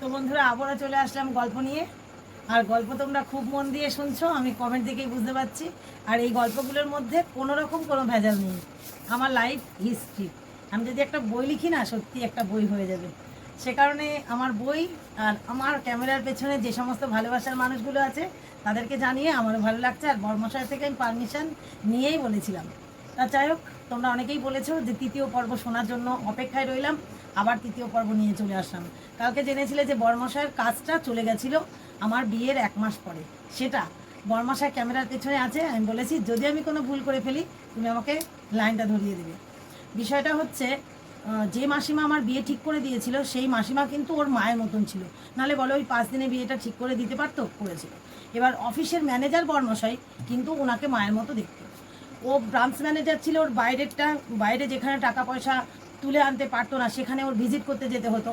তো বন্ধুরা, আবারও চলে আসলাম গল্প নিয়ে। আর গল্প তোমরা খুব মন দিয়ে শুনছো, আমি কমেন্ট থেকেই বুঝতে পারছি। আর এই গল্পগুলোর মধ্যে কোনো রকম কোনো ভেজাল নেই। আমার লাইফ হিস্ট্রি আমি যদি একটা বই লিখি না, সত্যি একটা বই হয়ে যাবে। সে কারণে আমার বই আর আমার ক্যামেরার পেছনে যে সমস্ত ভালোবাসার মানুষগুলো আছে, তাদেরকে জানিয়ে আমারও ভালো লাগছে। আর বর্মশাই থেকে আমি পারমিশন নিয়েই বলেছিলাম। তা যাই হোক, তোমরা অনেকেই বলেছ যে তৃতীয় পর্ব শোনার জন্য অপেক্ষায় রইলাম। আবার তৃতীয় পর্ব নিয়ে চলে আসলাম। কালকে জেনেছিলে যে বর্মশায়ের কাজটা চলে গেছিল আমার বিয়ের এক মাস পরে। সেটা বর্মশায় ক্যামেরার পেছনে আছে, আমি বলেছি, যদি আমি কোনো ভুল করে ফেলি, তুমি আমাকে লাইনটা ধরিয়ে দেবে। বিষয়টা হচ্ছে যে মাসিমা আমার বিয়ে ঠিক করে দিয়েছিল, সেই মাসিমা কিন্তু ওর মায়ের মতন ছিল। নালে বলো, ওই পাঁচ দিনে বিয়েটা ঠিক করে দিতে পারতো? করেছিল। এবার অফিসের ম্যানেজার বর্মশাই কিন্তু ওনাকে মায়ের মতো দেখত। ও ব্রাঞ্চ ম্যানেজার ছিল, ওর বাইরেরটা, বাইরে যেখানে টাকা পয়সা তুলে আনতে পারতো না, সেখানে ওর ভিজিট করতে যেতে হতো।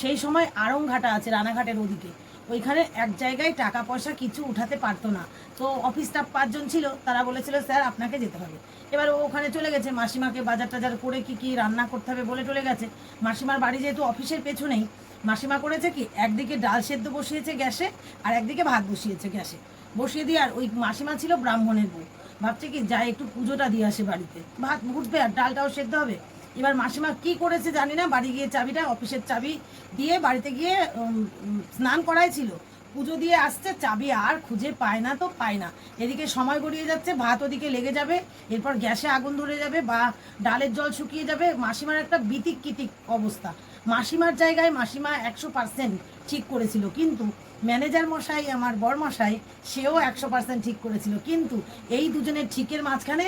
সেই সময় আড়ংঘাটা আছে, রানাঘাটের ওদিকে। ওইখানে এক জায়গায় টাকা পয়সা কিছু উঠাতে পারতো না। তো অফিস স্টাফ পাঁচজন ছিল, তারা বলেছিল, স্যার, আপনাকে যেতে হবে। এবার ও ওখানে চলে গেছে। মাসিমাকে বাজার টাজার করে কি কি রান্না করতে হবে বলে চলে গেছে। মাসিমার বাড়ি যেহেতু অফিসের পেছনেই, মাসিমা করেছে কি, একদিকে ডাল সেদ্ধ বসিয়েছে গ্যাসে, আর একদিকে ভাত বসিয়েছে গ্যাসে। বসিয়ে দিয়ে, আর ওই মাসিমা ছিল ব্রাহ্মণের বউ। ভাবছে কি যায় একটু পুজোটা দিয়ে আসে বাড়িতে। ভাত ঘুটবে আর ডালটাও সেদ্ধ হবে? এবার মাসিমা কি করেছে জানি না, বাড়ি গিয়ে চাবিটা, অফিসের চাবি দিয়ে বাড়িতে গিয়ে স্নান করাই ছিল। পুজো দিয়ে আসছে, চাবি আর খুঁজে পায় না তো পায় না। এদিকে সময় গড়িয়ে যাচ্ছে, ভাত ওদিকে লেগে যাবে, এরপর গ্যাসে আগুন ধরে যাবে বা ডালের জল শুকিয়ে যাবে। মাসিমার একটা বিতিক কিটিক অবস্থা। মাসিমার জায়গায় মাসিমা একশো পার্সেন্ট ঠিক করেছিল, কিন্তু ম্যানেজার মশাই, আমার বর মশাই সেও একশো পার্সেন্ট ঠিক করেছিল। কিন্তু এই দুজনের ঠিকের মাঝখানে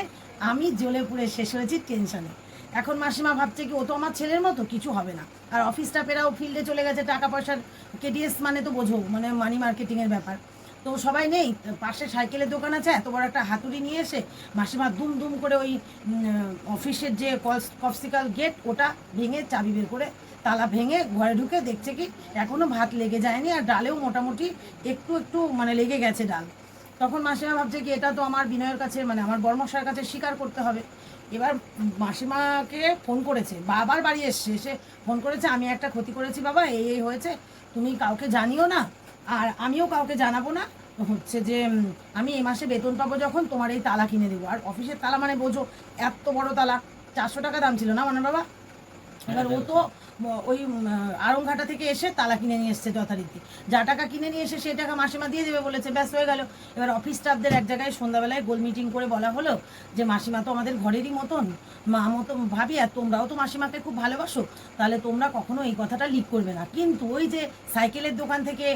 আমি জ্বলে পুড়ে শেষ হয়েছি টেনশনে। এখন মাসিমা ভাবছে কি, ও তো আমার ছেলের মতো, কিছু হবে না। আর অফিস স্টাফেরাও ফিল্ডে চলে গেছে, টাকা পয়সার কেডিএস মানে তো বোঝো মানে মানি মার্কেটিংয়ের ব্যাপার। তো সবাই নেই, পাশে সাইকেলের দোকান আছে, এত বড় একটা হাতুড়ি নিয়ে এসে মাসিমা দুম দুম করে ওই অফিসের যে কফসিকাল গেট ওটা ভেঙে চাবি বের করে তালা ভেঙে ঘরে ঢুকে দেখছে কি, এখনও ভাত লেগে যায়নি, আর ডালেও মোটামুটি একটু একটু মানে লেগে গেছে ডাল। তখন মাসিমা ভাবছে কি, এটা তো আমার বিনয়ের কাছে মানে আমার বর্মশার কাছে স্বীকার করতে হবে। এবার মাসিমাকে ফোন করেছে, বাবার বাড়ি এসছে, এসে ফোন করেছে, আমি একটা ক্ষতি করেছি বাবা, এই এই হয়েছে, তুমি কাউকে জানিও না, আর আমিও কাউকে জানাব না, হচ্ছে যে আমি এই মাসে বেতন পাবো যখন তোমার এই তালা কিনে দেবো, আর অফিসের তালা মানে বোঝো, এত বড় তালা, চারশো টাকা দাম ছিল না মানে বাবা? এবার ও তো ওই আড়ংঘাটা থেকে এসে তালা কিনে নিয়ে এসছে যথারীতি। যা টাকা কিনে নিয়ে এসে সেই টাকা মাসিমা দিয়ে দেবে বলেছে, ব্যাস হয়ে গেল। এবার অফিস স্টাফদের এক জায়গায় সন্ধ্যাবেলায় গোল মিটিং করে বলা হলো যে, মাসিমা তো আমাদের ঘরেরই মতন। মা মতো, ভাবি, আর তোমরাও তো মাসিমাকে খুব ভালোবাসো, তাহলে তোমরা কখনো এই কথাটা লিক করবে না। কিন্তু ওই যে সাইকেলের দোকান থেকে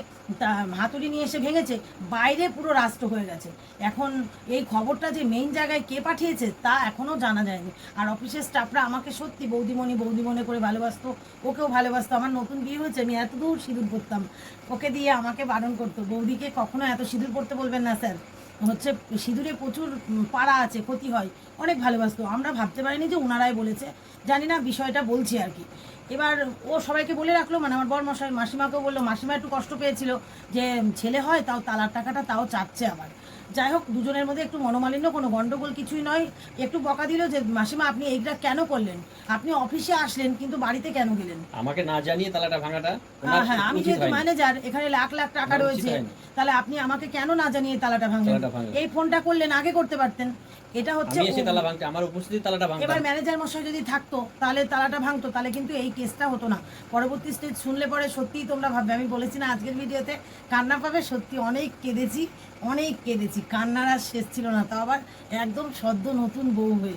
হাতুড়ি নিয়ে এসে ভেঙেছে, বাইরে পুরো রাষ্ট্র হয়ে গেছে। এখন এই খবরটা যে মেইন জায়গায় কে পাঠিয়েছে তা এখনও জানা যায়নি। আর অফিসের স্টাফরা আমাকে সত্যি বৌদিমণি বৌদিমণি করে ভালোবাসতো ওকেও ভালোবাসতো। আমার নতুন বিয়ে হয়েছে, আমি এত দূর সিঁদুর পরতাম। ওকে দিয়ে আমাকে বারণ করতো, বৌদিকে কখনো এত সিঁদুর পরতে বলবেন না স্যার। হচ্ছে সিঁদুরে প্রচুর পাড়া আছে, ক্ষতি হয়, অনেক ভালোবাসতো। আমরা ভাবতে পারিনি যে ওনারাই বলেছে, জানি না বিষয়টা বলছি আর কি। এবার ও সবাইকে বলে রাখল মানে আমার বর মশাই মাসিমাকেও বলল, মাসিমা একটু কষ্ট পেয়েছিল যে ছেলে হয়, তাও তালার টাকাটা তাও চাচ্ছে আবার। যাই হোক দুজনের মধ্যে একটু মনোমালিন্য কোনো গন্ডগোল কিছুই নয়। একটু বকা দিল যে মাসিমা আপনি এইটা কেন করলেন? আপনি অফিসে আসলেন কিন্তু বাড়িতে কেন গেলেন? আমাকে না জানিয়ে তালাটা ভাঙাটা হ্যাঁ হ্যাঁ আমি যেহেতু ম্যানেজার এখানে লাখ লাখ টাকা রয়েছে। তাহলে আপনি আমাকে কেন না জানিয়ে তালাটা ভাঙলেন? এই ফোনটা করলেন আগে করতে পারতেন। এটা হচ্ছে আমি এসে তালা ভাঙতে আমার উপস্থিতি তালাটা ভাঙতে এবার ম্যানেজার মশাই যদি থাকতো তাহলে তালাটা ভাঙতো তাহলে কিন্তু এই কেসটা হতো না। পরবর্তী স্টেজ শুনলে পরে সত্যিই তোমরা ভাববে আমি বলেছি না আজকের ভিডিওতে কান্না পাবে সত্যি অনেক কেঁদেছি অনেক কেঁদেছি। কান্নার আর শেষ ছিল না তাও আবার একদম সদ্য নতুন বউ হয়ে।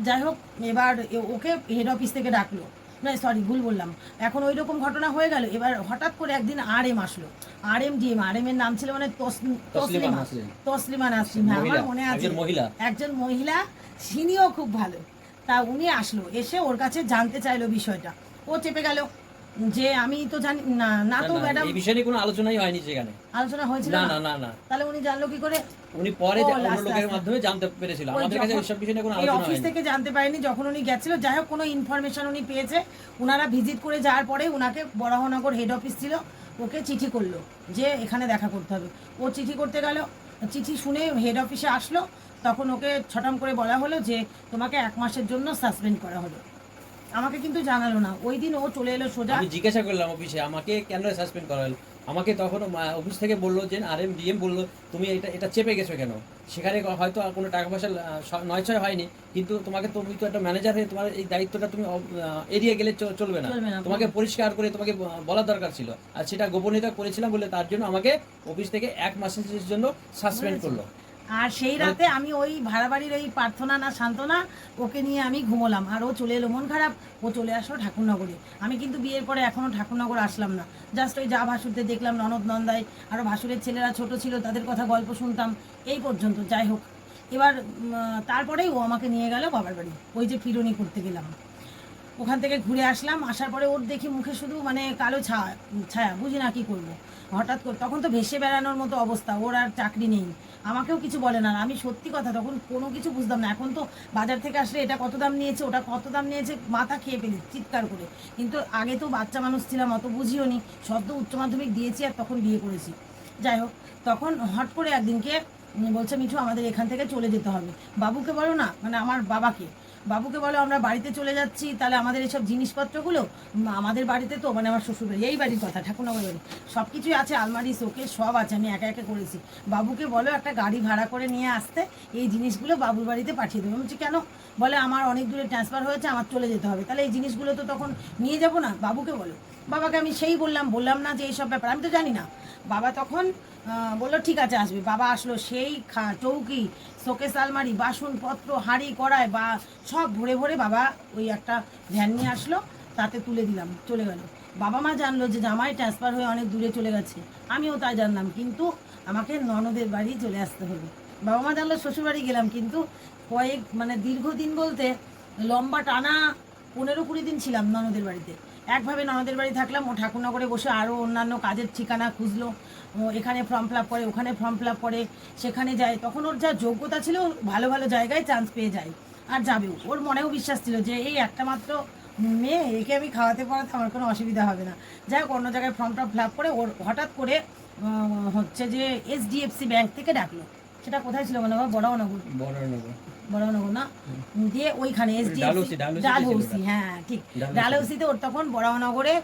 যাই হোক এবার ওকে হেড অফিস থেকে ডাকলো। না সরি ভুল বললাম। এখন ওই রকম ঘটনা হয়ে গেল এবার হঠাৎ করে একদিন আর এম আসলো। R M DM R M এর নাম ছিল মানে তসলি- তসলিমা। তসলিমা নাসরিন। হ্যাঁ আমার মনে আছে। একজন মহিলা। একজন মহিলা সিনিও খুব ভালো। তা উনি আসলো এসে ওর কাছে জানতে চাইলো বিষয়টা। ও চেপে গেল যে আমি তো জানি না না তো ম্যাডাম এই বিষয় কোনো আলোচনাই হয়নি সেখানে। আলোচনা হয়েছিল? না না না না। তাহলে উনি জানলো কি করে? উনি পরে অন্য লোকের মাধ্যমে জানতে পেরেছিল আমাদের কাছে এইসব বিষয় কোনো আলোচনা অফিস থেকে জানতে পারেনি যখন উনি গেছিল যাই হোক কোনো ইনফরমেশন উনি পেয়েছে। ওনারা ভিজিট করে যাওয়ার পরে ওনাকে বরাহনগর হেড অফিস ছিল ওকে চিঠি করল যে এখানে দেখা করতে হবে। ও চিঠি করতে গেল চিঠি শুনে হেড অফিসে আসলো তখন ওকে ছটাম করে বলা হলো যে তোমাকে এক মাসের জন্য সাসপেন্ড করা হলো। আমাকে কিন্তু জানালো না। ওই দিন ও চলে এলো সোজা। আমি জিজ্ঞাসা করলাম অফিসে আমাকে কেন সাসপেন্ড করা হলো? আমাকে তখন অফিস থেকে বলল যে আর এম ডিএম বলল তুমি এটা এটা চেপে গেছো কেন? সেখানে হয়তো আর কোনো টাকা পয়সা নয় ছয় হয়নি কিন্তু তোমাকে তুমি তো একটা ম্যানেজার হয়ে তোমার এই দায়িত্বটা তুমি এড়িয়ে গেলে চলবে না। তোমাকে পরিষ্কার করে তোমাকে ব- বলার দরকার ছিল। আর সেটা গোপনীয়তা করেছিলাম বলে তার জন্য আমাকে অফিস থেকে এক মাসের জন্য সাসপেন্ড করল। আর সেই রাতে আমি ওই ভাড়া বাড়ির ওই প্রার্থনা না সান্ত্বনা ওকে নিয়ে আমি ঘুমোলাম। আর ও চলে এলো মন খারাপ ও চলে আসলো ঠাকুরনগরে। আমি কিন্তু বিয়ের পরে এখনও ঠাকুরনগর আসলাম না। জাস্ট ওই যা ভাসুরতে দেখলাম ননদ নন্দায় আরও ভাসুরের ছেলেরা ছোট ছিল তাদের কথা গল্প শুনতাম এই পর্যন্ত যাই হোক। এবার তারপরেই ও আমাকে নিয়ে গেল বাবার বাড়ি ওই যে ফিরনি করতে গেলাম। ওখান থেকে ঘুরে আসলাম, আসার পরে ওর দেখি মুখে শুধু মানে কালো ছায়া ছায়া, বুঝি না কি করব। হঠাৎ করে তখন তো ভেসে বেড়ানোর মতো অবস্থা, ওর আর চাকরি নেই। আমাকেও কিছু বলে না, আমি সত্যি কথা তখন কোনো কিছু বুঝতাম না। এখন তো বাজার থেকে আসলে এটা কত দাম নিয়েছে, ওটা কত দাম নিয়েছে, মাথা খেয়ে ফেলি চিৎকার করে। কিন্তু আগে তো বাচ্চা মানুষ ছিলাম, অত বুঝিও নি। সদ্য উচ্চ মাধ্যমিক দিয়েছি আর তখন বিয়ে করেছি। যাই হোক, তখন হট করে একদিনকে বলছে, মিঠু, আমাদের এখান থেকে চলে যেতে হবে। বাবুকে বলো না মানে আমার বাবাকে। বাবুকে বলো, আমরা বাড়িতে চলে যাচ্ছি, তাহলে আমাদের এইসব জিনিসপত্রগুলো আমাদের বাড়িতে তো মানে আমার শ্বশুরবাড়ি, এই বাড়ির কথা, ঠাকুরনগর বাড়ি সব কিছুই আছে, আলমারি শোকে সব আছে, আমি একা একা করেছি। বাবুকে বলো, একটা গাড়ি ভাড়া করে নিয়ে আসতে, এই জিনিসগুলো বাবুর বাড়িতে পাঠিয়ে দেবো। বলছি, কেন? বলে, আমার অনেক দূরে ট্রান্সফার হয়েছে, আমার চলে যেতে হবে। তাহলে এই জিনিসগুলো তো তখন নিয়ে যাব না, বাবুকে বলো। বাবাকে আমি সেই বললাম বললাম না যে এইসব ব্যাপার। আমি তো জানি না। বাবা তখন বলল, ঠিক আছে, আসবে। বাবা আসলো সেই খা, চৌকি, শোকেস আলমারি, বাসনপত্র, হাঁড়ি, কড়াই, বা সব ভরে ভরে বাবা ওই একটা ভ্যান নিয়ে আসলো। তাতে তুলে দিলাম, চলে গেল। বাবা মা জানলো যে জামাই ট্রান্সফার হয়ে অনেক দূরে চলে গেছে। আমিও তাই জানলাম, কিন্তু আমাকে ননদের বাড়ি চলে আসতে হবে বাবা মা জানলো, শ্বশুরবাড়ি গেলাম। কিন্তু কয়েক মানে দীর্ঘদিন বলতে লম্বা টানা পনেরো কুড়ি দিন ছিলাম ননদের বাড়িতে। একভাবে ননদের বাড়ি থাকলাম, ও ঠাকুরনগরে বসে আরও অন্যান্য কাজের ঠিকানা খুঁজলো। ও এখানে ফর্ম ফিল করে, ওখানে ফর্ম ফিল করে, সেখানে যায়। তখন ওর যা যোগ্যতা ছিল, ভালো ভালো জায়গায় চান্স পেয়ে যায়। আর যাবেও ওর মনেও বিশ্বাস ছিল যে এই একটা মাত্র মেয়ে, একে আমি খাওয়াতে পড়াতে আমার কোনো অসুবিধা হবে না। যাই হোক, অন্য জায়গায় ফর্মটা ফিল আপ করে ওর হঠাৎ করে হচ্ছে যে এইচডিএফসি ব্যাংক থেকে ডাকলো। সেটা কোথায় ছিল মানে বড়নগর। বড়নগর। বড়নগর না দিয়ে ওইখানে এসডিএফসি ডালহৌসি হ্যাঁ ঠিক। ডালহৌসিতে। ওর তখন বড়নগরে।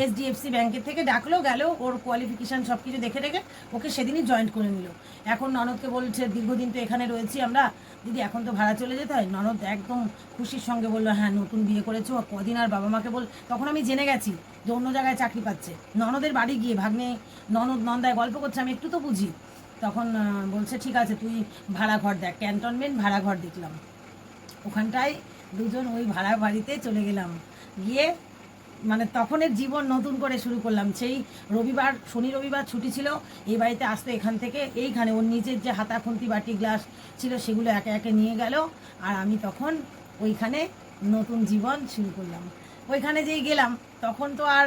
এইচডিএফসি ব্যাংকের থেকে ডাকলো গেল ওর কোয়ালিফিকেশন সব কিছু দেখে রেখে ওকে সেদিনই জয়েন্ট করে নিল। এখন ননদকে বলছে দীর্ঘদিন তো এখানে রয়েছি আমরা দিদি এখন তো ভাড়া চলে যেতে হয়। ননদ একদম খুশির সঙ্গে বলল হ্যাঁ নতুন বিয়ে করেছ কদিন আর বাবা মাকে বল তখন আমি জেনে গেছি যে অন্য জায়গায় চাকরি পাচ্ছে। ননদের বাড়ি গিয়ে ভাগ্নে ননদ নন্দায় গল্প করছে আমি একটু তো বুঝি। তখন বলছে, ঠিক আছে, তুই ভাড়া ঘর দেখ। ক্যান্টনমেন্ট ভাড়া ঘর দেখলাম। ওখানটায় দুজন ওই ভাড়া বাড়িতে চলে গেলাম। গিয়ে মানে তখনের জীবন নতুন করে শুরু করলাম। সেই রবিবার, শনি রবিবার ছুটি ছিল। এই বাড়িতে আসতো এখান থেকে এইখানে ওর নিজের যে হাতা, খুন্তি, বাটি, গ্লাস ছিল, সেগুলো একে একে নিয়ে গেল। আর আমি তখন ওইখানে নতুন জীবন শুরু করলাম। ওইখানে যেই গেলাম, তখন তো আর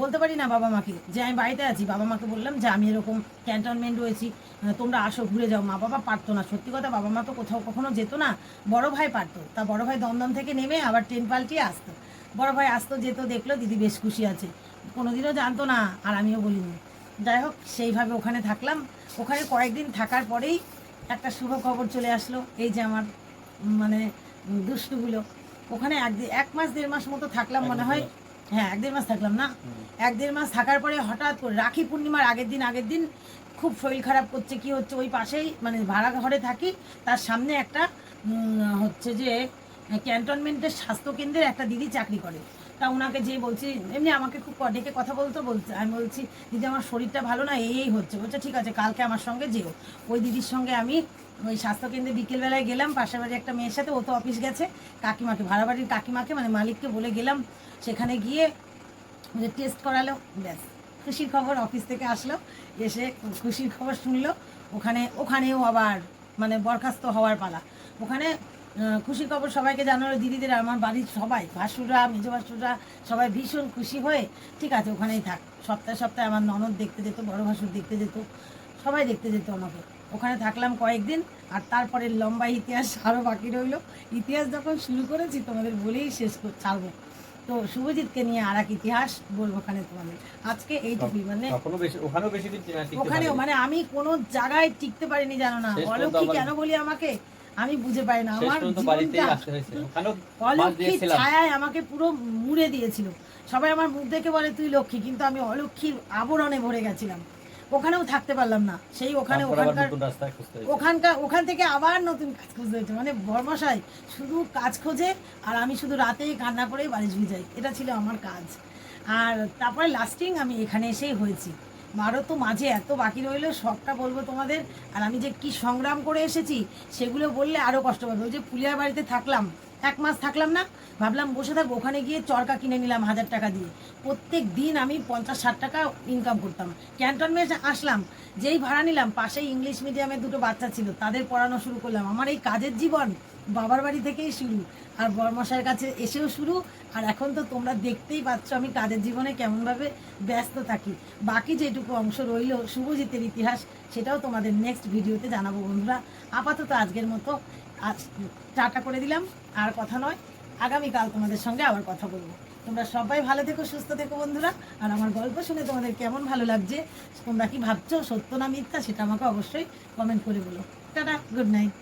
বলতে পারি না বাবা মাকে যে আমি বাড়িতে আছি। বাবা মাকে বললাম যে আমি এরকম ক্যান্টনমেন্ট রয়েছি তোমরা আসো, ঘুরে যাও। মা বাবা পারতো না। সত্যি কথা বাবা মা তো কোথাও কখনো যেত না। বড় ভাই পারতো। তা বড় ভাই দমদম থেকে নেমে আবার ট্রেন পাল্টিয়ে আসতো। বড় ভাই আসতো, যেত, দেখল, দিদি বেশ খুশি আছে। কোনোদিনও জানতো না, আর আমিও বলিনি। যাই হোক, সেইভাবে ওখানে থাকলাম। ওখানে কয়েকদিন থাকার পরেই একটা শুভ খবর চলে আসলো। এই যে আমার মানে দুষ্টুগুলো। ওখানে এক দি- এক মাস দেড় মাস মতো থাকলাম মনে হয়। হ্যাঁ এক দেড় মাস থাকলাম না। এক দেড় মাস থাকার পরে হঠাৎ করে রাখি পূর্ণিমার আগের দিন আগের দিন খুব শরীর খারাপ করছে কি হচ্ছে ওই পাশেই মানে ভাড়া ঘরে থাকি। তার সামনে একটা হচ্ছে যে ক্যান্টনমেন্টের স্বাস্থ্যকেন্দ্রের একটা দিদি চাকরি করে। তা ওনাকে যে বলছি, এমনি আমাকে খুব ডেকে কথা বলতে, বলছে, আমি বলছি, দিদি, আমার শরীরটা ভালো না, এই হচ্ছে। বলছে, ঠিক আছে, কালকে আমার সঙ্গে যেও। ওই দিদির সঙ্গে আমি ওই স্বাস্থ্যকেন্দ্রে বিকেলবেলায় গেলাম পাশের বাড়ির একটা মেয়ের সাথে, ও তো অফিস গেছে, কাকিমাকে ভাড়া বাড়ির কাকিমাকে মানে মালিককে বলে গেলাম, সেখানে গিয়ে যে টেস্ট করালো, ব্যাস, খুশির খবর, অফিস থেকে আসলো, এসে খুশির খবর শুনলো, ওখানে, ওখানেও আবার মানে বরখাস্ত হওয়ার পালা। ওখানে খুশির খবর সবাইকে জানালো দিদিদের আমার বাড়ির সবাই ভাসুরা মেজো ভাসুরা সবাই ভীষণ খুশি হয়ে ঠিক আছে ওখানেই থাক। সপ্তাহে সপ্তাহে আমার ননদ দেখতে যেত বড় ভাসুর দেখতে যেত সবাই দেখতে যেত আমাকে। ওখানে থাকলাম কয়েকদিন আর তারপরে লম্বা ইতিহাস আরও বাকি রইল। ইতিহাস যখন শুরু করেছি তোমাদের বলেই শেষ কর ছাড়বো। তো শুভজিৎকে নিয়ে আর এক ইতিহাস বলব ওখানে তোমাদের। আজকে এইটুকুই মানে ওখানেও পারিনি। মানে আমি কোনো জায়গায় টিকতে পারিনি জানো না। বলো কি কেন বলি আমাকে? আমি বুঝে পাই না। আমার অলক্ষীর ছায়ায় আমাকে পুরো মুড়ে দিয়েছিল। সবাই আমার মুখ দেখে বলে তুই লক্ষ্মী। কিন্তু আমি অলক্ষীর আবরণে ভরে গেছিলাম। ওখানেও থাকতে পারলাম না। সেই ওখানে ওখানকার ওখানকার ওখান থেকে আবার নতুন কাজ খুঁজতে হয়েছে। মানে বর্মশাই শুধু কাজ খোঁজে আর আমি শুধু রাতেই কান্না করে বাড়ি ঝুঁকে যাই। এটা ছিল আমার কাজ। আর তারপরে লাস্টিং আমি এখানে এসেই হয়েছি। আরও তো মাঝে এত বাকি রইল, সবটা বলব তোমাদের। আর আমি যে কি সংগ্রাম করে এসেছি, সেগুলো বললে আরও কষ্ট পাবে ওই যে পুলিয়ার বাড়িতে থাকলাম, এক মাস থাকলাম না, ভাবলাম বসে থাকব, ওখানে গিয়ে চরকা কিনে নিলাম হাজার টাকা দিয়ে। প্রত্যেক দিন আমি পঞ্চাশ ষাট টাকা ইনকাম করতাম। ক্যান্টনমেন্টে আসলাম, যেই ভাড়া নিলাম, পাশেই ইংলিশ মিডিয়ামে দুটো বাচ্চা ছিল, তাদের পড়ানো শুরু করলাম। আমার এই কাজের জীবন বাবার বাড়ি থেকেই শুরু, আর বর্মশাইয়ের কাছে এসেও শুরু আর এখন তো তোমরা দেখতেই পাচ্ছ আমি কাজের জীবনে কেমনভাবে ব্যস্ত থাকি। বাকি যেটুকু অংশ রইল শুভজিতের ইতিহাস, সেটাও তোমাদের নেক্সট ভিডিওতে জানাব বন্ধুরা। আপাতত আজকের মতো আজ টাটা করে দিলাম, আর কথা নয়, আগামীকাল তোমাদের সঙ্গে আবার কথা বলব। তোমরা সবাই ভালো থেকো, সুস্থ থেকো বন্ধুরা, আর আমার গল্প শুনে তোমাদের কেমন ভালো লাগছে, তোমরা কি ভাবছ সত্য না মিথ্যা, সেটা আমাকে অবশ্যই কমেন্ট করে বলো। Tata good night